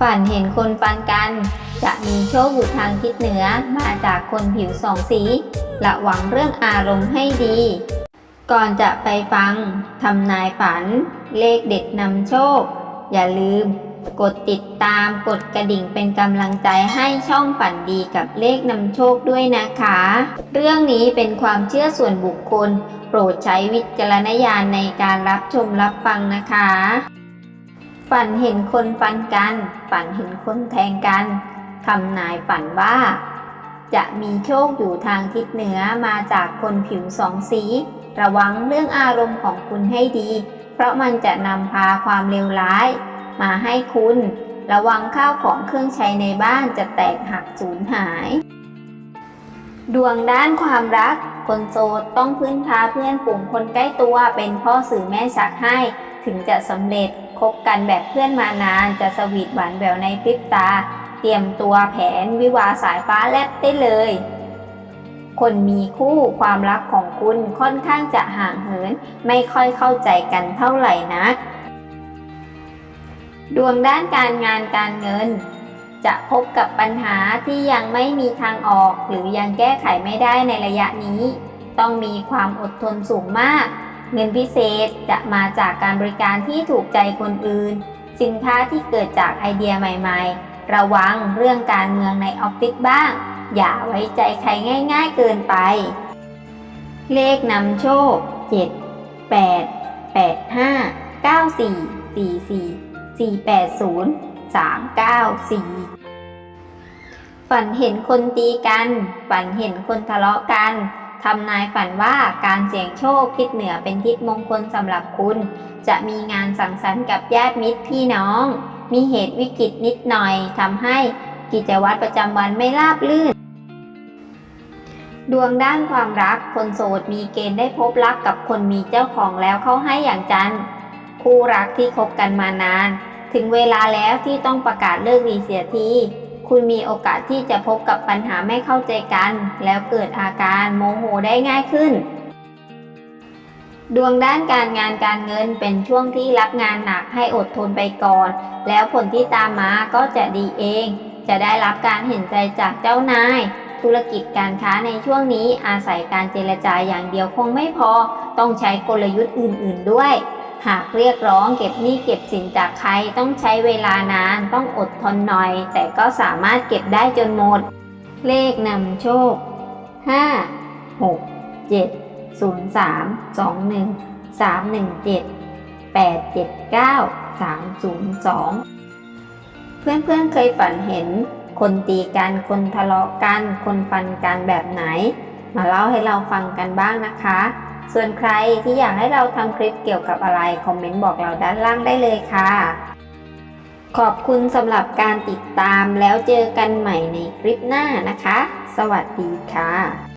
ฝันเห็นคนฟันกัน จะมีโชคอยู่ทางทิศเหนือมาจากคนผิวสองสีระวังเรื่องอารมณ์ให้ดี ก่อนจะไปฟังทำนายฝัน เลขเด็ดนำโชค อย่าลืม กดติดตามกดกระดิ่งเป็นกำลังใจให้ช่องฝันดีกับเลขนำโชคด้วยนะคะ เรื่องนี้เป็นความเชื่อส่วนบุคคล โปรดใช้วิจารณญาณในการรับชมรับฟังนะคะ ฝันเห็นคนฟันกัน ฝันเห็นคนแทงกัน ทำนายฝันว่า จะมีโชคอยู่ทางทิศเหนือมาจากคนผิวสองสี ระวังเรื่องอารมณ์ของคุณให้ดี เพราะมันจะนำพาความเลวร้าย มาให้คุณ ระวังข้าวของเครื่องใช้ในบ้านจะแตกหักสูญหาย ดวงด้านความรัก คนโสดต้องพึ่งพาเพื่อนฝูงคนใกล้ตัวเป็นพ่อสื่อแม่ชักให้ ถึงจะสำเร็จ คบกันแบบเพื่อนมานานจะสวีทหวานแหววในพริบตา เตรียมตัวแผนวิวาสายฟ้าแลบได้เลย คนมีคู่ความรักของคุณค่อนข้างจะห่างเหิน ไม่ค่อยเข้าใจกันเท่าไหร่นะดวงด้านการงานการเงิน จะพบกับปัญหาที่ยังไม่มีทางออก หรือยังแก้ไขไม่ได้ในระยะนี้ ต้องมีความอดทนสูงมาก เงินพิเศษจะมาจากการบริการที่ถูกใจคนอื่น สินค้าที่เกิดจากไอเดียใหม่ๆ ระวังเรื่องการเมืองในออฟฟิศบ้าง อย่าไว้ใจใครง่าย ๆ เกินไป เลขนำโชค 7 8 8 5 9 4 4 4 4 8 0 3 9 4 ฝันเห็นคนตีกัน ฝันเห็นคนทะเลาะกัน ทำนายฝันว่าการเสี่ยงโชคทิศเหนือเป็นทิศมงคลสำหรับคุณ จะมีงานสังสรรค์กับญาติมิตรพี่น้อง มีเหตุวิกฤตนิดหน่อยทำให้กิจวัตรประจำวันไม่ราบรื่น ดวงด้านความรักคนโสดมีเกณฑ์ได้พบรักกับคนมีเจ้าของแล้วเข้าให้อย่างจันคู่รักที่คบกันมานาน ถึงเวลาแล้วที่ต้องประกาศเลิกดีเสียที คุณมีโอกาสที่จะพบกับปัญหาไม่เข้าใจกัน แล้วเกิดอาการโมโหได้ง่ายขึ้น ดวงด้านการงานการเงินเป็นช่วงที่รับงานหนักให้อดทนไปก่อน แล้วผลที่ตามมาก็จะดีเอง จะได้รับการเห็นใจจากเจ้านาย ธุรกิจการค้าในช่วงนี้อาศัยการเจรจาอย่างเดียวคงไม่พอ ต้องใช้กลยุทธ์อื่น ๆ ด้วย หากเรียกร้องเก็บหนี้เก็บสินจากใครต้องใช้เวลานานต้องอดทนหน่อย แต่ก็สามารถเก็บได้จนหมด เลขนำโชค 5 6 7 0 3 2 1 3 1 7 8 7 9 3 0 2 เพื่อนๆเคยฝันเห็น คนตีกัน คนทะเลาะกัน คนฟันกันแบบไหน มาเล่าให้เราฟังกันบ้างนะคะ ส่วนใครที่อยากให้เราทำคลิปเกี่ยวกับอะไร คอมเมนต์บอกเราด้านล่างได้เลยค่ะ ขอบคุณสำหรับการติดตามแล้วเจอกันใหม่ในคลิปหน้านะคะ สวัสดีค่ะ